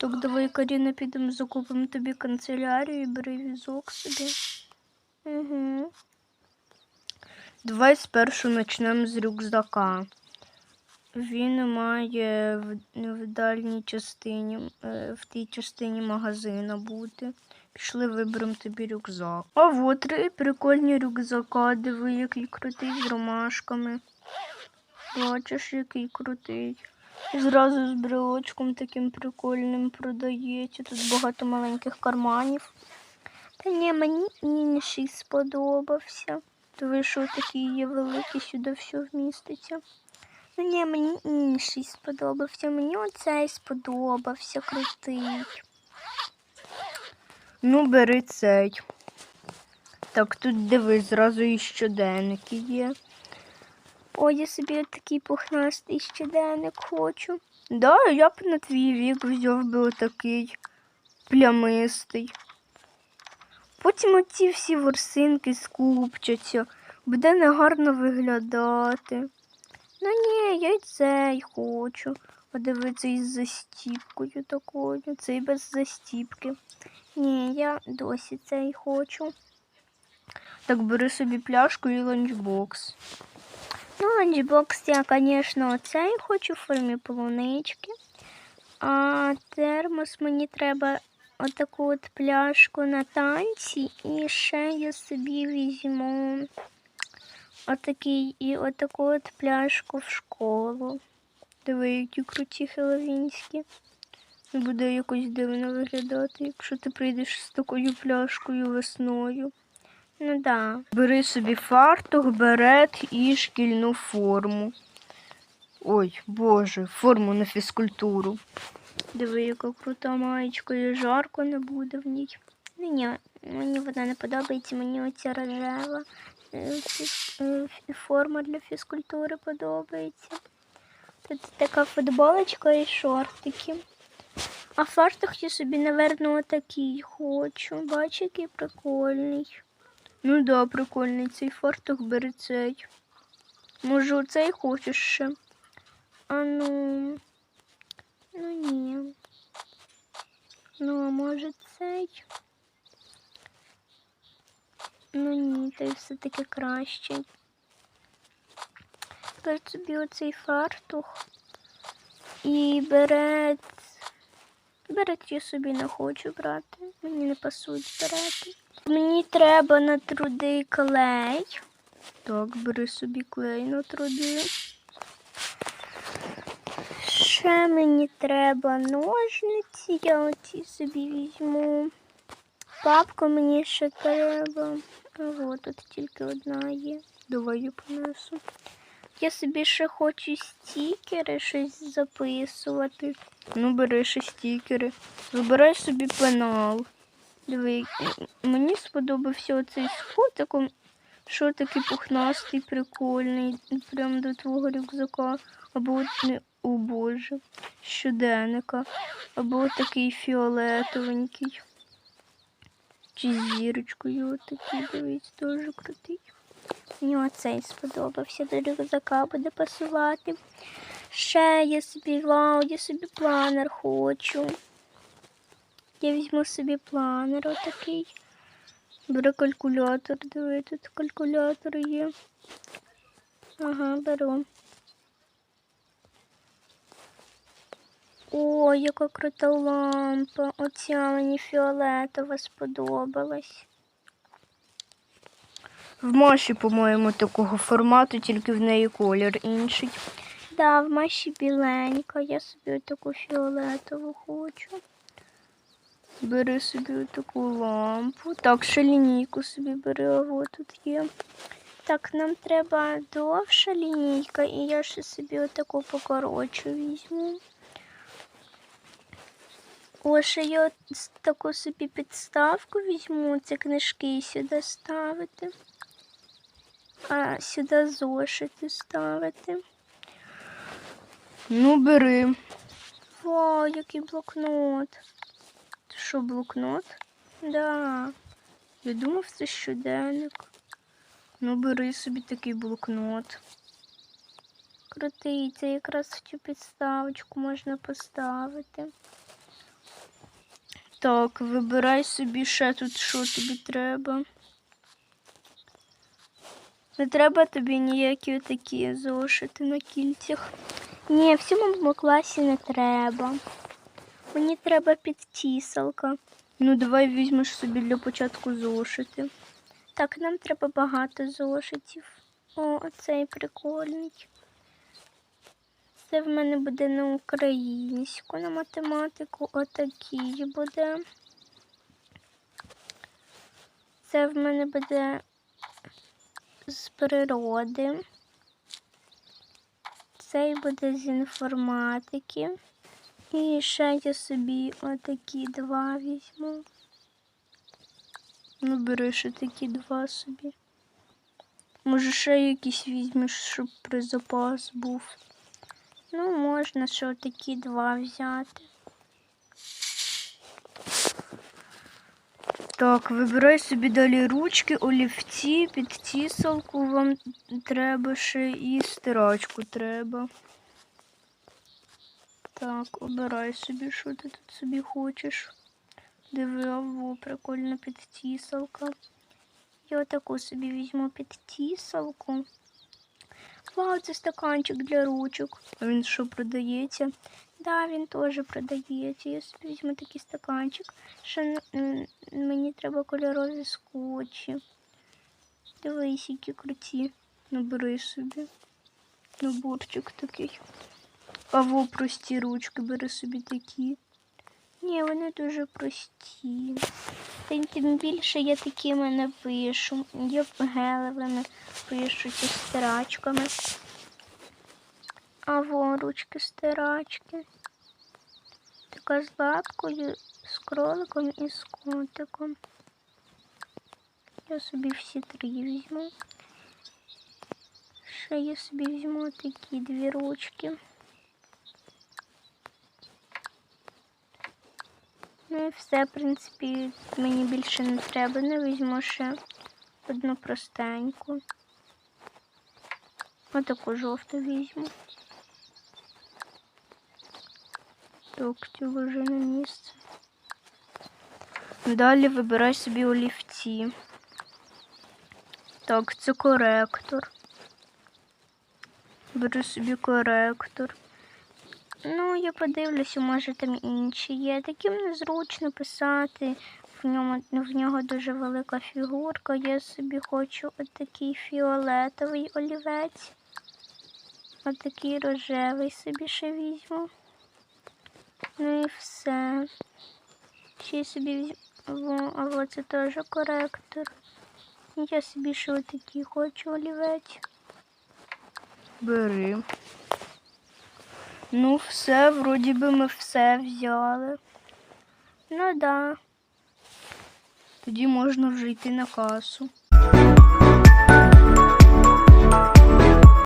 Так, давай, Каріна, підемо закупимо тобі канцелярію і бери візок собі. Угу. Давай спершу почнемо з рюкзака. Він має в, в дальній частині, е, в тій частині магазина бути. Пішли виберемо тобі рюкзак. А от три прикольні рюкзака. Диви, який крутий з ромашками. Бачиш, який крутий. Зразу з брелочком таким прикольним продається. Тут багато маленьких карманів. Та ні, мені інший сподобався. Диви, що такий є великий, сюди все вміститься. Ну ні, мені інший сподобався. Мені оцей сподобався, крутий. Ну, бери цей. Так, тут дивись, зразу і щоденники є. О, я собі такий пухнастий щоденник хочу. Да, я б на твій вік взяв би отакий плямистий. Потім оці всі ворсинки скупчаться, буде негарно виглядати. Ну ні, я й цей хочу. Подивитися із застіпкою такою. Цей без застіпки. Ні, я досі цей хочу. Так бери собі пляшку і ланчбокс. Ну, ланчбокс я, звісно, оцей хочу в формі полунички. А термос мені треба отаку от пляшку на танці. І ще я собі візьму отакий і отаку от пляшку в школу. Диви, які круті хеловінські. Буде якось дивно виглядати, якщо ти прийдеш з такою пляшкою весною. Ну да. Бери собі фартух, берет і шкільну форму. Ой, боже, форму на фізкультуру. Диви, яка крута маєчка, і жарко не буде в ній. Ну ні, мені вона не подобається, мені оця рожева е, е, форма для фізкультури подобається. Тут така футболочка і шортики. А фартух я собі, напевно, отакий хочу. Бачиш, який прикольний. Ну да, прикольний цей фартух бери цей. Може, оцей хочеш ще? А ну. Ну ні. Ну, а може цей? Ну ні, той все-таки кращий. Бери собі оцей фартух. І берет. Берет я собі не хочу брати. Мені не пасують берети. Мені треба на труди клей. Так, бери собі клей на труди. Ще мені треба ножниці, я оці собі візьму. Папку мені ще треба. От тут тільки одна є. Давай я понесу. Я собі ще хочу стікери, щось записувати. Ну, бери ще стікери. Вибирай собі пенал. Диви, мені сподобався оцей з що такий пухнастий, прикольний, прям до твого рюкзака. Або о Боже, щоденника, або такий фіолетовенький. Чи зірочкою отакий, дивись, дуже крутий. Мені оцей сподобався, до рюкзака буде пасувати. Ще я собі, вау, я собі планер хочу. Я візьму собі планер отакий. Беру калькулятор, диви, тут калькулятор є. Ага, беру. О, яка крута лампа. Оця мені фіолетова сподобалась. В Маші, по-моєму, такого формату, тільки в неї колір інший. Да, в Маші біленька, я собі таку фіолетову хочу. Бери собі таку лампу. Так, ще лінійку собі бери, а от тут є. Так, нам треба довша лінійка, і я ще собі отаку покорочу візьму. О, ще я таку собі підставку візьму, це книжки сюди ставити. А сюди зошити ставити. Ну, бери. Вау, який блокнот. Що, блокнот? Да. Я думав, це щоденник. Ну, бери собі такий блокнот. Крутий, це якраз в цю підставочку можна поставити. Так, вибирай собі ще тут, що тобі треба. Не треба тобі ніякі такі зошити на кільцях. Ні, в сьомому класі не треба. Мені треба підтісалка. Ну, давай візьмеш собі для початку зошити. Так, нам треба багато зошитів. О, оцей прикольний. Це в мене буде на українську, на математику отакий буде. Це в мене буде з природи. Цей буде з інформатики. І ще я собі отакі два візьму. Ну, бери ще такі два собі. Може, ще якісь візьмеш, щоб при запас був. Ну, можна ще такі два взяти. Так, вибирай собі далі ручки, олівці, підтісалку вам треба ще і стирачку треба. Так, обирай собі, що ти тут собі хочеш. Диви, аво, прикольна підтісалка. Я таку собі візьму підтісалку. Вау, це стаканчик для ручок. А він що продається? Да, він теж продається. Я собі візьму такий стаканчик. Ще мені треба кольорові скотчі. Дивись, які круті. Набери собі. Наборчик такий. А прості ручки, бери собі такі. Ні, вони дуже прості. Та тим більше я такими не пишу. Я гелевими пишу чи стирачками. А во ручки стирачки. Така з лапкою, з кроликом і з котиком. Я собі всі три візьму. Ще я собі візьму такі дві ручки. Ну і все, в принципі, мені більше не треба. Не візьму ще одну простеньку. Отаку жовту візьму. Так, цю на місце. Далі вибирай собі олівці. Так, це коректор. Бери собі коректор. Ну, я подивлюся, може там інші є. Таким незручно писати. В ньому в нього дуже велика фігурка. Я собі хочу отакий фіолетовий олівець. Отакий рожевий собі ще візьму. Ну і все. Ще собі візьму, а вот це теж коректор. Я собі ще отакий хочу олівець. Бери. Ну, все, вроді би ми все взяли. Ну да. Тоді можна вже йти на касу.